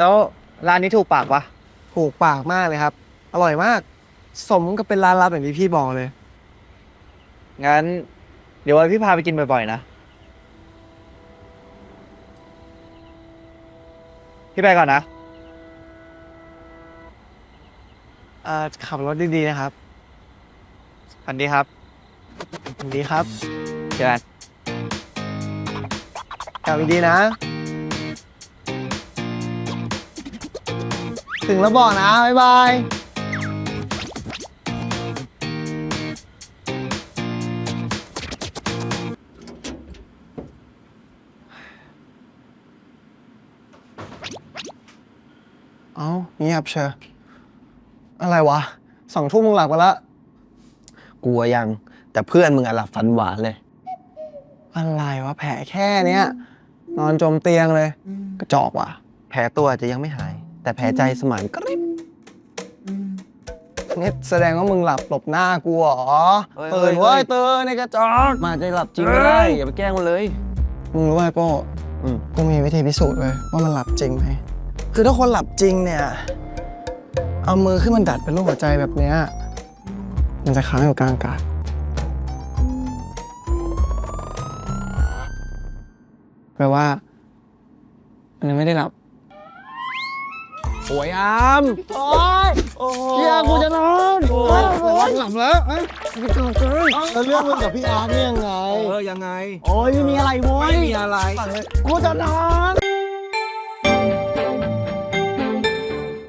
แล้วร้านนี้ถูกปากปะถูกปากมากเลยครับ อร่อยมาก สมกับเป็นร้านลับอย่างที่พี่บอกเลย งั้น เดี๋ยวไว้พี่พาไปกินบ่อยๆนะ พี่ไปก่อนนะ เอ่อขับรถดีๆนะครับสวัสดีครับสวัสดีครับเจอกันกลับดีๆนะ ถึงแล้วบอกนะ บ๊ายบายเอ้าเงียบเชียวอะไรวะสองทุ่มมึงหลับกันละกลัวยัง แต่เพื่อนมึงอะหลับฝันหวานเลย อะไรวะแผลแค่เนี้ย นอนจมเตียงเลย กระจอกว่ะ แผลตัวอาจจะยังไม่หาย แต่แผลใจสมานกริบนี่แสดงว่ามึงหลับหลบหน้ากูเหรอเฮ้ยตื่นเฮ้เว้ยยตื่นในกระจอกมาจะหลับจริงไม่ได้อย่าไปแกล้งมันเลย มึงรู้ไหมโป้อืม กูมีวิธีพิสูจน์เลยว่ามันหลับจริงไหมคือถ้าคนหลับจริงเนี่ย เอามือขึ้นมันดัดเป็นรูปหัวใจแบบเนี้ยมันจะค้างอยู่กลางอากาศแปลว่ามันยังไม่ได้หลับ โอ้ยอามโอ๊ยเฮียกูจะนอนโอ๊ยหลับแล้วเอ้ยแล้วเรื่องมึงกับพี่อาร์ตนี่ยังไง เออยังไง โอ้ยไม่มีอะไรโว้ยไม่มีอะไร กูจะนอน